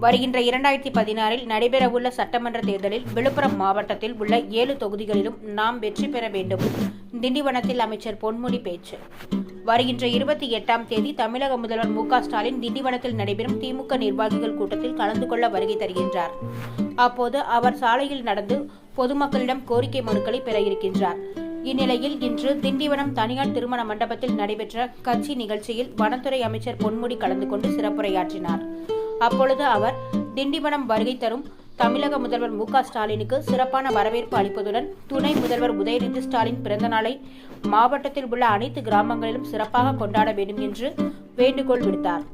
வருகின்ற இரண்டாயிரத்தி பதினாறில் நடைபெறவுள்ள சட்டமன்ற தேர்தலில் விழுப்புரம் மாவட்டத்தில் உள்ள ஏழு தொகுதிகளிலும் நாம் வெற்றி பெற வேண்டும். திண்டிவனத்தில் அமைச்சர் பொன்முடி பேச்சு. வருகின்ற இருபத்தி எட்டாம் தேதி தமிழக முதல்வர் மு ஸ்டாலின் திண்டிவனத்தில் நடைபெறும் திமுக நிர்வாகிகள் கூட்டத்தில் கலந்து கொள்ள வருகை தருகின்றார். அப்போது அவர் சாலையில் நடந்து பொதுமக்களிடம் கோரிக்கை மனுக்களை பெற இருக்கின்றார். இந்நிலையில் இன்று திண்டிவனம் தனியார் திருமண மண்டபத்தில் நடைபெற்ற கட்சி நிகழ்ச்சியில் வனத்துறை அமைச்சர் பொன்முடி கலந்து கொண்டு சிறப்புரையாற்றினார். அப்பொழுது அவர் திண்டிவனம் வருகை தரும் தமிழக முதல்வர் மு ஸ்டாலினுக்கு சிறப்பான வரவேற்பு அளிப்பதுடன் துணை முதல்வர் உதயநிதி ஸ்டாலின் பிறந்தநாளை மாவட்டத்தில் உள்ள அனைத்து கிராமங்களிலும் சிறப்பாக கொண்டாட வேண்டும் என்று வேண்டுகோள் விடுத்தார்.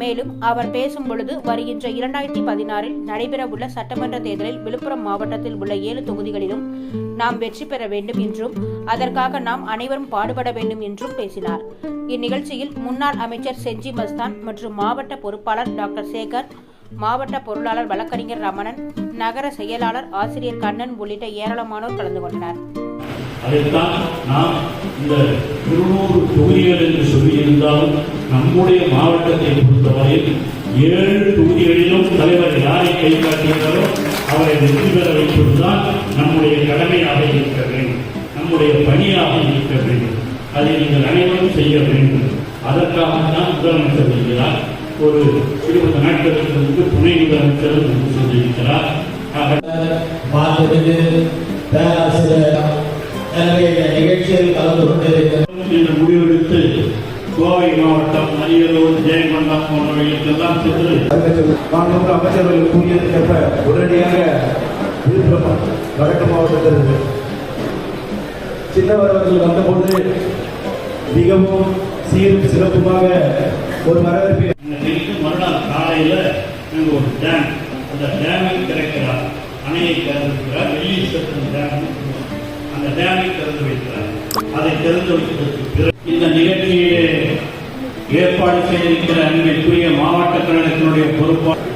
மேலும் அவர் பேசும் பொழுது வருகின்ற இரண்டாயிரத்தி பதினாறில் நடைபெறவுள்ள சட்டமன்ற தேர்தலில் விழுப்புரம் மாவட்டத்தில் உள்ள ஏழு தொகுதிகளிலும் நாம் வெற்றி பெற வேண்டும் என்றும் அதற்காக நாம் அனைவரும் பாடுபட வேண்டும் என்றும் பேசினார். இந்நிகழ்ச்சியில் முன்னாள் அமைச்சர் செஞ்சி மஸ்தான் மற்றும் மாவட்ட பொறுப்பாளர் டாக்டர் சேகர் மாவட்ட பொருளாளர் வழக்கறிஞர் ரமணன் நகர செயலாளர் ஆசிரியர் கண்ணன் உள்ளிட்ட ஏராளமானோர் கலந்து கொண்டனர். அதைத்தான் நாம் இந்த இருநூறு தொகுதிகள் என்று சொல்லியிருந்தாலும் நம்முடைய மாவட்டத்தை பொறுத்தவரையில் ஏழு தொகுதிகளிலும் தலைவர் யாரை கை காட்டுகிறாரோ அவரை வெற்றி பெற வைப்பதுதான் நம்முடைய கடமையாக இருக்க வேண்டும். நம்முடைய பணியாக இருக்க வேண்டும். அதை நீங்கள் அனைவரும் செய்ய வேண்டும். அதற்காகத்தான் முதலமைச்சர் செய்கிறார் ஒரு இருபது நாட்களுக்கு முன்பு துணை முதலமைச்சரும் வந்து மாண்புமிகு பேராசிரியர் நிகழ்ச்சியில் கலந்து கொண்டிருக்கிறார் முடிவெடுத்து கோவை மாவட்டம் அரியலூர் ஜெயங்கொண்டம் போன்றவைகளுக்கெல்லாம் சென்று மாண்புமிகு அமைச்சர்கள் கூறியதற்கேற்ப உடனடியாக விழுப்புரம் வடக்கு மாவட்டத்தில் சின்னவர் அவர்கள் வந்தபோது மிகவும் சீரும் சிறப்புமாக ஒரு வரவேற்பை காலையில நாங்கள் ஒரு டேம் அந்த டேமை திறக்கிறார் அணையை திறந்திருக்கிறார் வெள்ளி சட்டம் டேம் அந்த டேமை திறந்து வைக்கிறார் அதை திறந்து வைத்ததற்கு பிறகு இந்த நிகழ்ச்சியை ஏற்பாடு செய்திருக்கிற அன்பிற்குரிய மாவட்ட கழகத்தினுடைய பொறுப்பாளர்